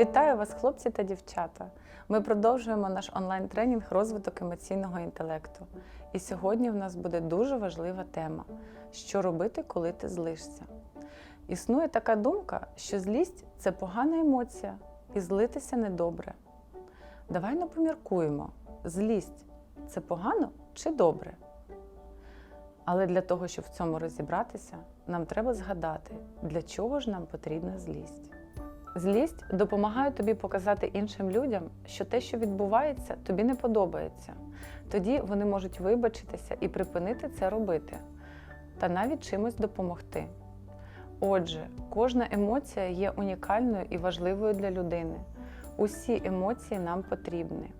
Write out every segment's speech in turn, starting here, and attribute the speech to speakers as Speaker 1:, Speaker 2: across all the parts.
Speaker 1: Вітаю вас, хлопці та дівчата! Ми продовжуємо наш онлайн-тренінг розвиток емоційного інтелекту. І сьогодні в нас буде дуже важлива тема: що робити, коли ти злишся. Існує така думка, що злість це погана емоція, і злитися недобре. Давай не поміркуємо, злість це погано чи добре? Але для того, щоб в цьому розібратися, нам треба згадати, для чого ж нам потрібна злість. Злість допомагає тобі показати іншим людям, що те, що відбувається, тобі не подобається. Тоді вони можуть вибачитися і припинити це робити, та навіть чимось допомогти. Отже, кожна емоція є унікальною і важливою для людини. Усі емоції нам потрібні.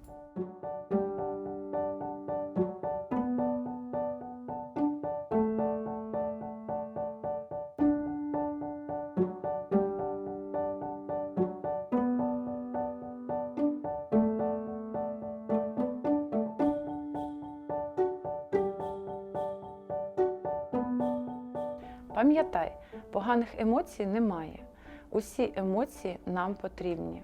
Speaker 1: Пам'ятай, поганих емоцій немає. Усі емоції нам потрібні.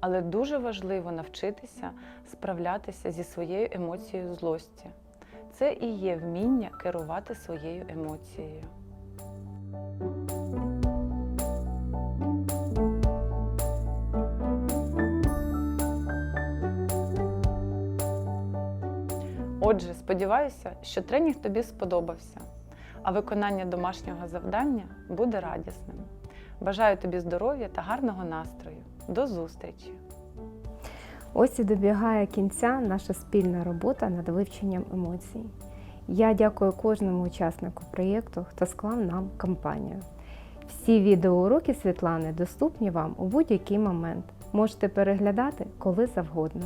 Speaker 1: Але дуже важливо навчитися справлятися зі своєю емоцією злості. Це і є вміння керувати своєю емоцією. Отже, сподіваюся, що тренінг тобі сподобався, а виконання домашнього завдання буде радісним. Бажаю тобі здоров'я та гарного настрою. До зустрічі!
Speaker 2: Ось і добігає кінця наша спільна робота над вивченням емоцій. Я дякую кожному учаснику проєкту, хто склав нам компанію. Всі відеоуроки Світлани доступні вам у будь-який момент. Можете переглядати коли завгодно.